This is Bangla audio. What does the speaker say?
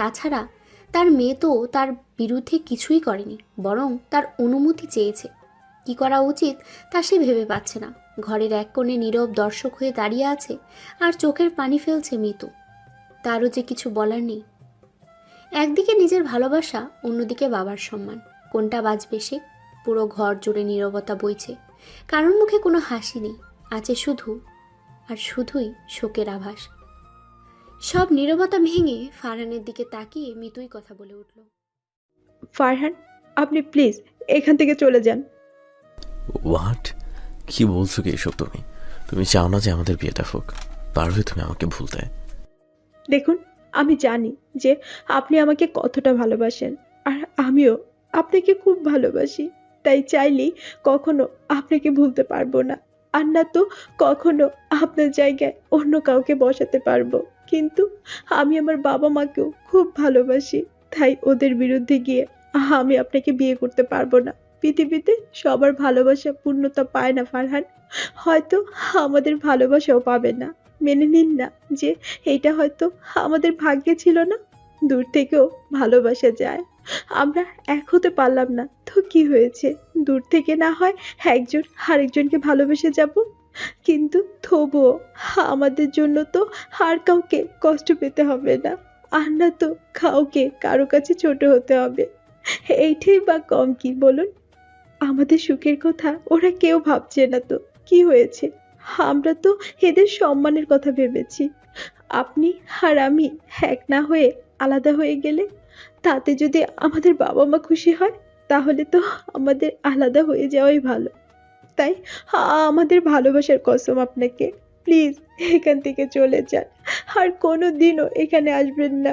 তাছাড়া তার মেয়ে তো তার বিরুদ্ধে কিছুই করেনি, বরং তার অনুমতি চেয়েছে। কি করা উচিত তা সে ভেবে পাচ্ছে না। ঘরের এক কোণে নীরব দর্শক হয়ে দাঁড়িয়ে আছে আর চোখের পানি ফেলছে মিতু। তারও যে কিছু বলার নেই। একদিকে নিজের ভালোবাসা, অন্যদিকে বাবার সম্মান। কোনটা বাজবে সে? পুরো ঘর জুড়ে নীরবতা বইছে। কারোর মুখে কোনো হাসি নেই। আছে শুধু, আর শুধুই শোকের আভাস। সব নীরবতা ভেঙে ফারহানের দিকে তাকিয়ে মিতুই কথা বলে উঠল। ফারহান আপনি প্লিজ এখান থেকে চলে যান। হোয়াট কি বলছো কি এসব তুমি? তুমি চাও না যে আমাদের বিয়েটা হোক? পারবে তুমি আমাকে ভুলতে। দেখুন আমি জানি যে আপনি আমাকে কতটা ভালোবাসেন আর আমিও আপনাকে খুব ভালোবাসি তাই চাইলেই কখনো আপনাকে ভুলতে পারব না আর না তো কখনো আপনার জায়গায় অন্য কাউকে বসাতে পারব। কিন্তু আমি আমার বাবা মাকেও খুব ভালোবাসি। তাই ওদের বিরুদ্ধে গিয়ে আমি আপনাকে বিয়ে করতে পারব না। পৃথিবীতে সবার ভালোবাসা পূর্ণতা পায় না, ফারহান। হয়তো আমাদের ভালোবাসাও পাবে না। মেনে নিন না যে এটা হয়তো আমাদের ভাগ্যে ছিল না। দূর থেকেও ভালোবাসা যায়। আমরা এক হতে পারলাম না। তো কি হয়েছে? দূর থেকে না হয় একজন আরেকজনকে ভালোবেসে যাব? কিন্তু তবুও আমাদের জন্য তো আর কাউকে কষ্ট পেতে হবে না। আর না তো কাউকে, কারও কাছে ছোট হতে হবে। এইটাই বা কম কি বলুন? আমাদের সুখের কথা ওরা কেউ ভাবছে না তো। কি হয়েছে? আমরা তো এদের সম্মানের কথা ভেবেছি। আপনি আর আমি এক না হয়ে আলাদা হয়ে গেলে? তাতে যদি আমাদের বাবা মা খুশি হয়, তাহলে তো আমাদের আলাদা হয়ে যাওয়াই ভালো। তাই আমাদের ভালোবাসার কসম আপনাকে। প্লিজ এখান থেকে চলে যান। আর কোনো দিনও এখানে আসবেন না।